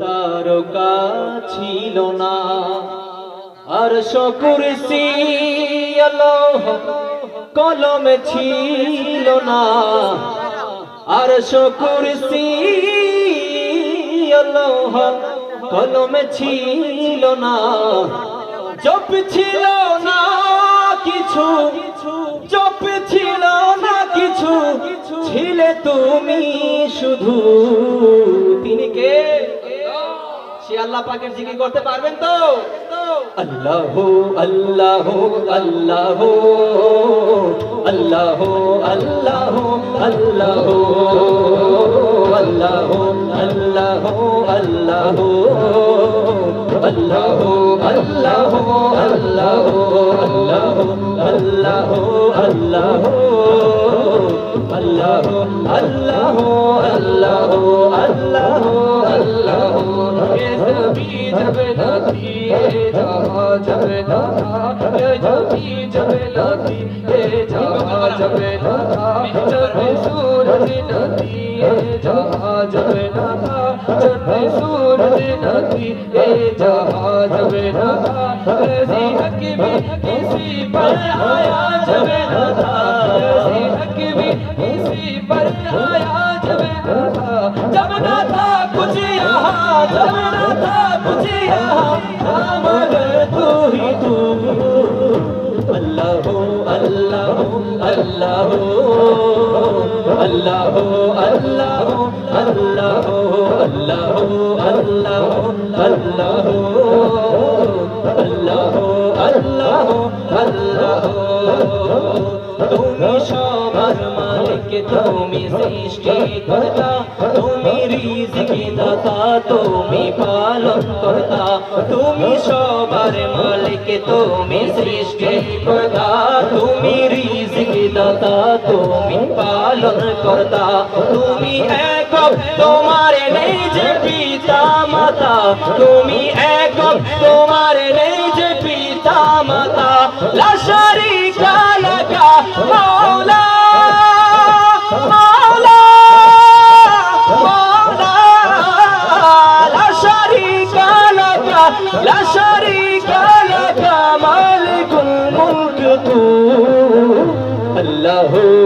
তারকা ছিল না। আর শকুরসি কলমে ছিল না। আর শকুরসি কলমে ছিল না। জপ ছিল না কিছু, জপ ছিল না কিছু, ছিলে তুমি শুধু। সে আল্লাহ পাকের জিকির করতে পারবেন তো আল্লাহ আল্লাহ আল্লাহ আল্লাহ আল্লাহ আল্লাহ আল্লাহ আল্লাহ আল্লাহ আল্লাহ আল্লাহ আল্লাহ আল্লাহ আল্লাহ আল্লাহ আল্লাহ আল্লাহ আল্লাহ আল্লাহ এ জমি জব না থি এ জাহা জব না থা এ জমি জব না থি এ জাহা জব না থা চন্দ সূরজ না থি এ জাহা জব না থা চন্দ সূরজ না থি এ জাহা জব না থা রাজি হক বি কিসি पर आया जब ना अल्लाह अल्लाह अल्लाह अल्लाह अल्लाह अल्लाह अल्लाह আল্লাহ আল্লাহ তুমি সবার মালিক তুমি সৃষ্টি তুমি রিজিকি দাতা তুমি পালন কর্তা তুমি সবার মালিক তুমি সৃষ্টি তুমি রিজিকি দাতা তুমি পালন কর্তা তুমি এক তোমার নেই পিতা মাতা তুমি এক তোমার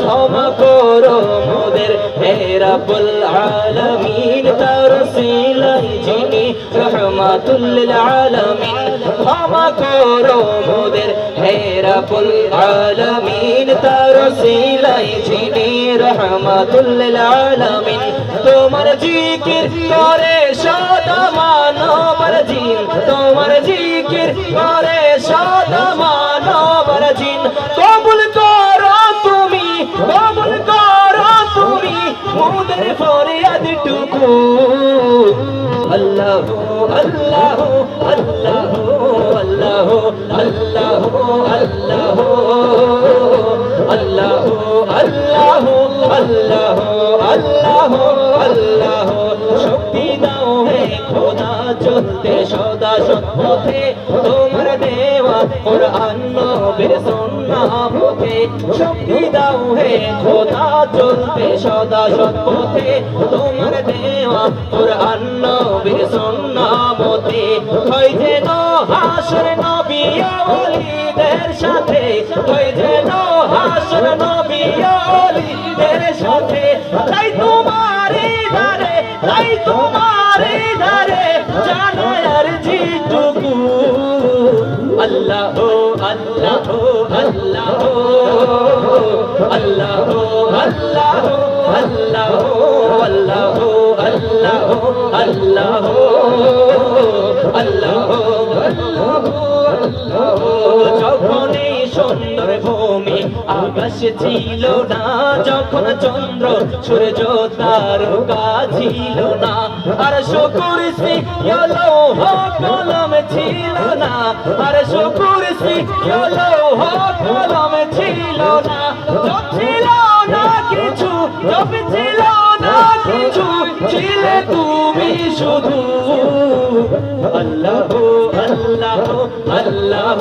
ক্ষমা করো মোদের হেরাবুল আলমিন, তার যিনি রহমাতুল্লিল আলমিন। ক্ষমা করো মোদের হেরাবুল আলমিন, তার সিলাই যিনি রহমাতুল্লিল আলমিন। তোমার জিকির করে সদা মানবর জিন। তোমার জিকির করে সদা আল্লাহ আল্লাহ আল্লাহ আল্লাহ আল্লাহ আল্লাহ আল্লাহ আল্লাহ আল্লাহ আল্লাহ আল্লাহ শক্তি দাও হে খোদা চলতে সদা সৎপথে তোমার দেওয়া কোরআন নবীর সুন্নাহ পথে শক্তি দাও হে খোদা, চলতে সদা সৎপথে তোমার দেওয়া কোরআন নবীর সুন্নাহ মতে। হয় যেন হাসর নবী সাথে, হয় যেন হাসর নবী ওলিদের সাথে। তাই তোমার ধারে তাই তোমার ধারে আল্লাহ আল্লাহ ছিল না যখন চন্দ্র সূর্য তারকা ছিল না আর শুকুর কলম ছিল না আর শুকুর কলম ছিল না ছিল না কিছু ছিল না কিছু ছিলে তুমি শুধু আল্লাহ আল্লাহ আল্লাহ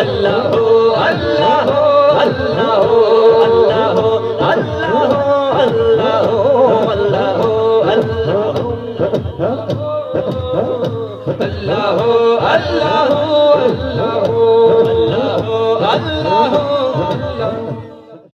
আল্লাহ আল্লাহ আল্লাহ আল্লাহ আল্লাহ আল্লাহ আল্লাহ